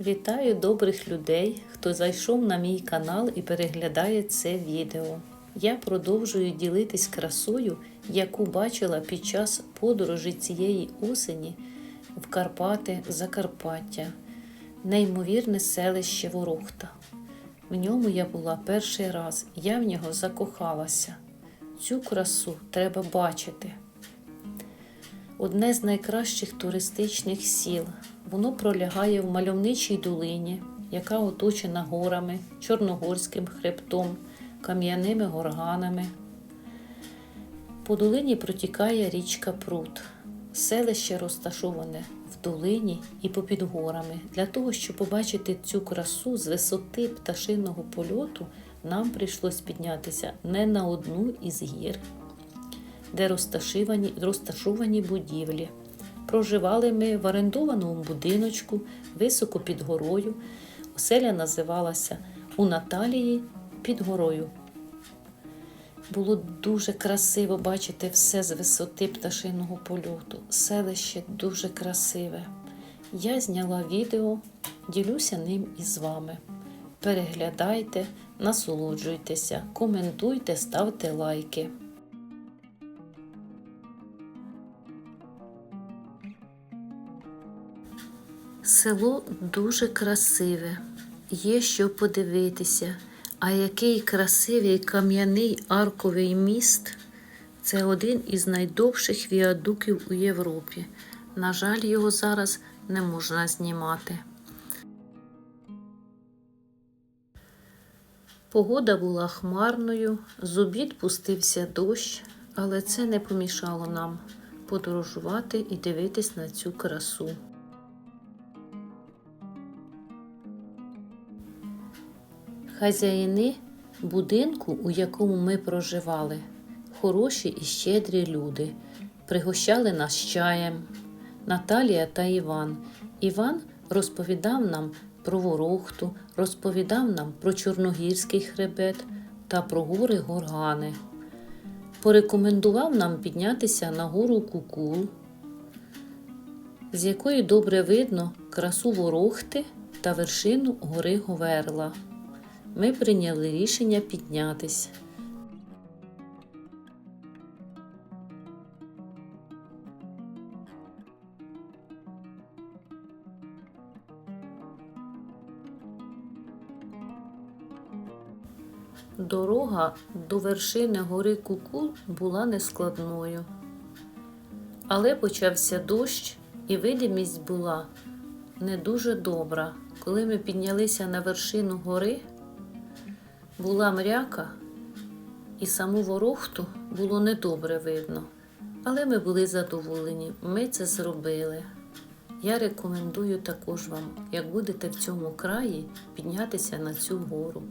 Вітаю добрих людей, хто зайшов на мій канал і переглядає це відео. Я продовжую ділитись красою, яку бачила під час подорожі цієї осені в Карпати Закарпаття, неймовірне селище Ворохта. В ньому я була перший раз, я в нього закохалася. Цю красу треба бачити одне з найкращих туристичних сіл. Воно пролягає в мальовничій долині, яка оточена горами, Чорногорським хребтом, кам'яними горганами. По долині протікає річка Прут. Селище розташоване в долині і попід горами. Для того, щоб побачити цю красу з висоти пташиного польоту, нам прийшлось піднятися не на одну із гір, де розташовані, розташовані будівлі. Проживали ми в орендованому будиночку високо під горою. Оселя називалася у Наталії під горою. Було дуже красиво бачити все з висоти пташиного польоту. Селище дуже красиве. Я зняла відео, ділюся ним із вами. Переглядайте, насолоджуйтеся, коментуйте, ставте лайки. Село дуже красиве, є що подивитися. А який красивий кам'яний арковий міст це один із найдовших віадуків у Європі. На жаль, його зараз не можна знімати. Погода була хмарною, з обід пустився дощ, але це не помішало нам подорожувати і дивитись на цю красу. Хазяїни будинку, у якому ми проживали, хороші і щедрі люди, пригощали нас чаєм. Наталія та Іван. Іван розповідав нам про ворохту, розповідав нам про Чорногірський хребет та про гори горгани. Порекомендував нам піднятися на гору Кукул, з якої добре видно красу ворохти та вершину гори Говерла ми прийняли рішення піднятись. Дорога до вершини гори Кукул була нескладною. Але почався дощ, і видимість була не дуже добра. Коли ми піднялися на вершину гори, була мряка, і саму ворохту було недобре видно. Але ми були задоволені, ми це зробили. Я рекомендую також вам, як будете в цьому краї, піднятися на цю гору.